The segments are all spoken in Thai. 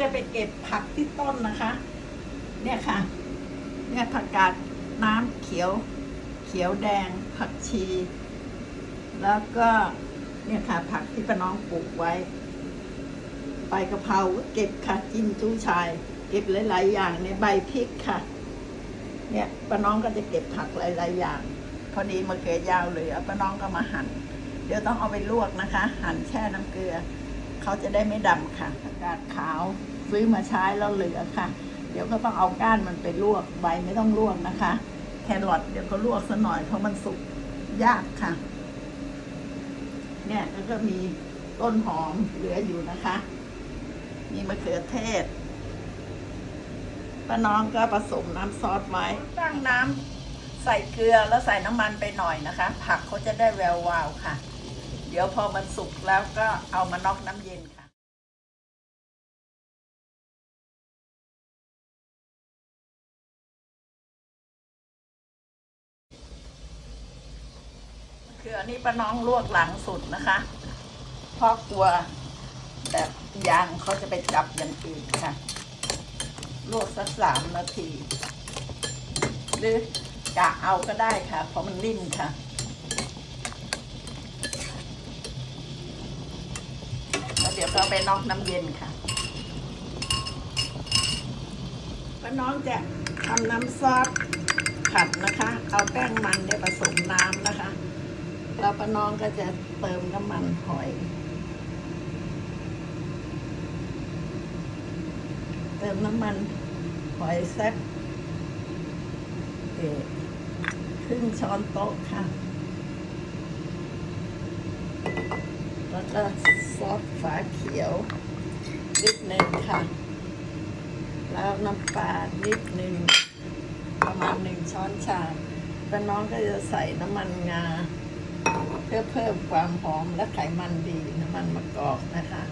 จะไปเก็บผักที่ต้นนะคะ เนี่ยค่ะ เนี่ยผักกาดน้ำเขียว เขียวแดง ผักชี แล้วก็เนี่ยค่ะ ผักที่ป้าน้องปลูกไว้ ใบกะเพราก็เก็บค่ะจิ้มจู้ชาย เก็บหลาย ๆ อย่างในใบพริกค่ะ เนี่ยป้าน้องก็จะเก็บผักหลาย ๆ อย่าง พอดีมะเขือยาวเหลือป้าน้องก็มาหั่น เดี๋ยวต้องเอาไปลวกนะคะ หั่นแช่น้ำเกลือ เขาจะได้ไม่ดำค่ะผักกาดขาวซื้อมาใช้แล้วเหลือค่ะ เดี๋ยวก็ต้องเอาก้านมันไปลวกใบไม่ต้องลวกนะคะ แครอทเดี๋ยวก็ลวกซะหน่อยเพราะมันสุกยากค่ะ เนี่ยแล้วก็มีต้นหอมเหลืออยู่นะคะ มีมะเขือเทศป้าน้องก็ผสมน้ำซอสไว้ตั้งน้ำใส่เกลือแล้วใส่น้ำมันไปหน่อยนะคะ ผักเขาจะได้แวววาวค่ะ ดี๋ยวพอมันสุกแล้วก็เอามาน็อกน้ำเย็นค่ะคืออันนี้ป้าน้องลวกหลังสุดนะคะเพราะกลัวแบบยางเขาจะไปจับอย่างอื่นค่ะ ลวกสักสามนาที หรือกะเอาก็ได้ค่ะ เพราะมันนิ่มค่ะ แล้วเดี๋ ยวเราไปน็อกน้ำเย็นค่ะป้าน้องจะทำน้ำซอสผัดนะคะ เอาแป้งมันเนี่ยผสมน้ำนะคะแล้วป้าน้องก็จะเติมน้ำมันหอย เติมน้ำมันหอยสักเอ่อครึ่งช้อนโต๊ะค่ะ แล้วก็ ซอสฝาเขียวนิดหนึ่งค่ะ แล้วน้ำปลานิดหนึ่งประมาณหนึ่งช้อนชาแล้วน้องก็จะใส่น้ำมันงา เพื่อเพิ่มความหอมและไขมันดีน้ำมันมะกอกนะคะ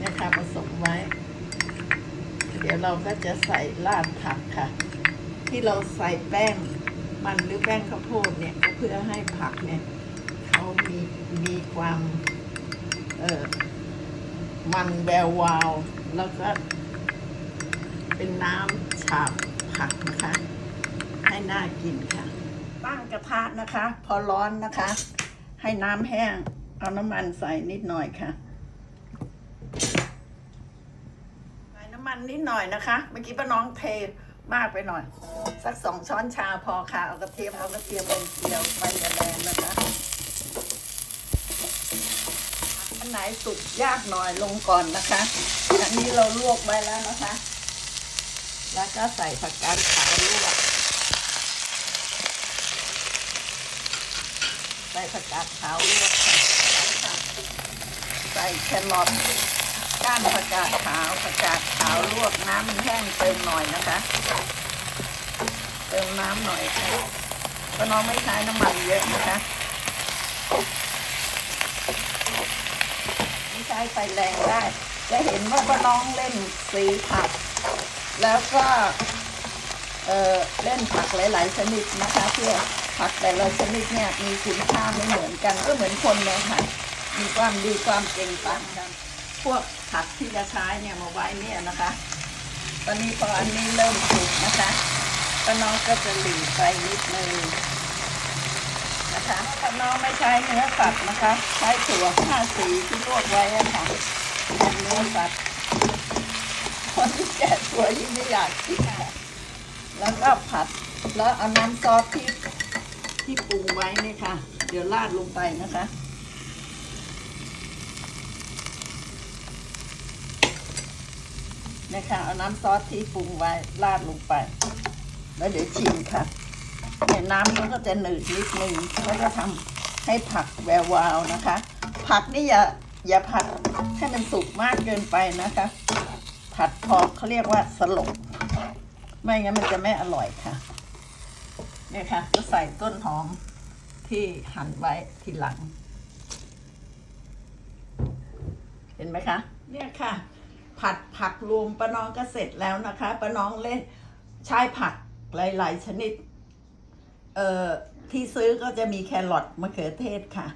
นี่ค่ะผสมไว้ เดี๋ยวเราก็จะใส่ราดผักค่ะ ที่เราใส่แป้งมันหรือแป้งข้าวโพดเนี่ยก็เพื่อให้ผักเนี่ย มีมีความเออมันแวววาว แล้วก็เป็นน้ำฉาบผักนะคะ ให้น่ากินค่ะ ตั้งกระทะนะคะ พอร้อนนะคะ ให้น้ำแห้ง เอาน้ำมันใส่นิดหน่อยค่ะใส่น้ำมันนิดหน่อยนะคะ เมื่อกี้ป้าน้องเทมากไปหน่อย สักสองช้อนชาพอค่ะ เอากระเทียมเอากระเทียมลงเจียวไฟอย่าแรงนะคะอัน ไหนสุกยากหน่อยลงก่อนนะคะ อันนี้เราลวกไว้แล้วนะคะ แล้วก็ใส่ผักกาดขาวลวก ใส่ผักกาดขาวลวกค่ะใส่แครอทก้านผักกาดขาวผักกาดขาวลวกน้ำมันแห้งเติมหน่อยนะคะ เติมน้ำหน่อยค่ะก็น้องไม่ใช้น้ำมันเยอะนะคะไม่ใช้ไฟ แรงได้ จะเห็นว่าป้าน้องเล่นสีผัก แล้วก็เออเล่นผักหลาย ๆ ชนิดนะคะเพื่อผักแต่ละชนิดเนี่ยมีคุณค่าไม่เหมือนกันก็เหมือนคนเลยค่ะมีความดีความเก่งต่างกัน พวกผักที่จะใช้เนี่ยมาไว้เนี่ยนะคะ ตอนนี้พออันนี้เริ่มสุกนะคะป้าน้องก็จะหลีไปนิดนึง คะป้าน้องไม่ใช้เนื้อสัตว์นะคะ ใช้ถั่วห้าสีที่ลวกไว้ะค่ะเป็นเนื้อสัตว์คนที่แก่ตัวยิ่งไม่อยากกินค่ะแล้วก็ผัดแล้วเอาน้ำซอสที่ที่ปรุงไว้นี่ค่ะ เดี๋ยวราดลงไปนะคะเนี่ยค่ะเอาน้ำซอสที่ปรุงไว้ราดลงไป แล้วเดี๋ยวชิมค่ะ เนี่ยน้ำมันก็จะหนืดนิดนึงแล้วก็ทำให้ผักแวววาวนะคะ ผักนี่อย่าอย่าผัดให้มันสุกมากเกินไปนะคะ ผัดพอเขาเรียกว่าสลบไม่งั้นมันจะไม่อร่อยค่ะเนี่ยค่ะ ก็ใส่ต้นหอมที่หั่นไว้ทีหลัง เห็นไหมคะ เนี่ยค่ะ ผัดผักรวมป้าน้องก็เสร็จแล้วนะคะป้าน้องเล่นใช้ผักหลาย ๆ ชนิด อ่อที่ซื้อก็จะมีแครอทมะเขือเทศค่ะ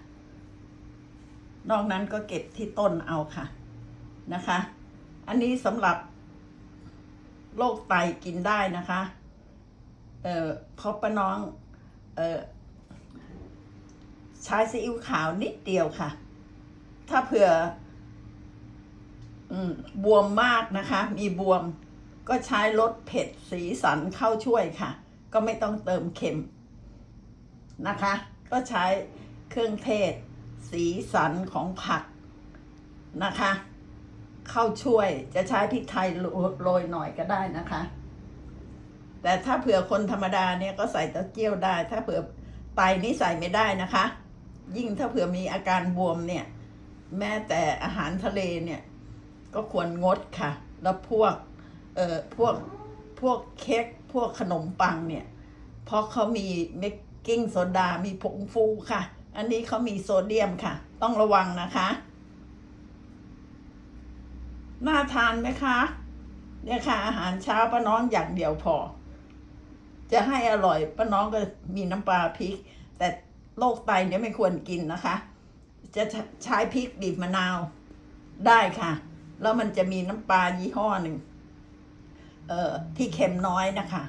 นอกนั้นก็เก็บที่ต้นเอาค่ะนะคะ อันนี้สำหรับโรคไตกินได้นะคะเอ่อพราะป้าน้องเอ่อใช้ซีอิ๊วขาวนิดเดียวค่ะ ถ้าเผื่อ บวมมากนะคะ มีบวมก็ใช้ลดเผ็ดสีสันเข้าช่วยค่ะ ก็ไม่ต้องเติมเค็ม นะคะ ก็ใช้เครื่องเทศ สีสันของผักนะคะ เข้าช่วยจะใช้พริกไทยโรยหน่อยก็ได้นะคะ แต่ถ้าเผื่อคนธรรมดาเนี่ยก็ใส่เต้าเจี้ยวได้ ถ้าเผื่อไตนี่ใส่ไม่ได้นะคะ ยิ่งถ้าเผื่อมีอาการบวมเนี่ย แม้แต่อาหารทะเลเนี่ย ก็ควรงดค่ะ แล้วพวกเอ่อพวกพวกเค้กพวกขนมปังเนี่ย เพราะเขามีเมก กิ้งโซดา มีผงฟูค่ะ อันนี้เขามีโซเดียมค่ะ ต้องระวังนะคะ น่าทานไหมคะ เนี่ยค่ะ อาหารเช้าป้าน้องอย่างเดียวพอ จะให้อร่อยป้าน้องก็มีน้ำปลาพริก แต่โรคไตเนี่ยไม่ควรกินนะคะ จะใช้พริกบีบมะนาวได้ค่ะ แล้วมันจะมีน้ำปลายี่ห้อหนึ่ง เอ่อ ที่เค็มน้อยนะคะ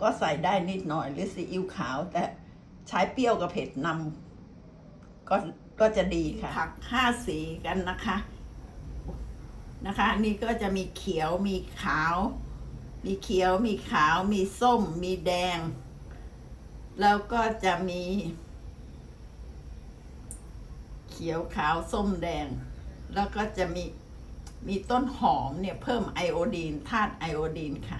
ก็ใส่ได้นิดหน่อยหรือซีอิ๊วขาว แต่ใช้เปรี้ยวกับเผ็ดนำก็ก็จะดีค่ะ ผักห้าสีกันนะคะนะคะ นี่ก็จะมีเขียวมีขาว มีเขียวมีขาว มีส้ม มีแดง แล้วก็จะมี เขียวขาวส้มแดง แล้วก็จะมีมีต้นหอมเนี่ยเพิ่มไอโอดีนธาตุไอโอดีนค่ะ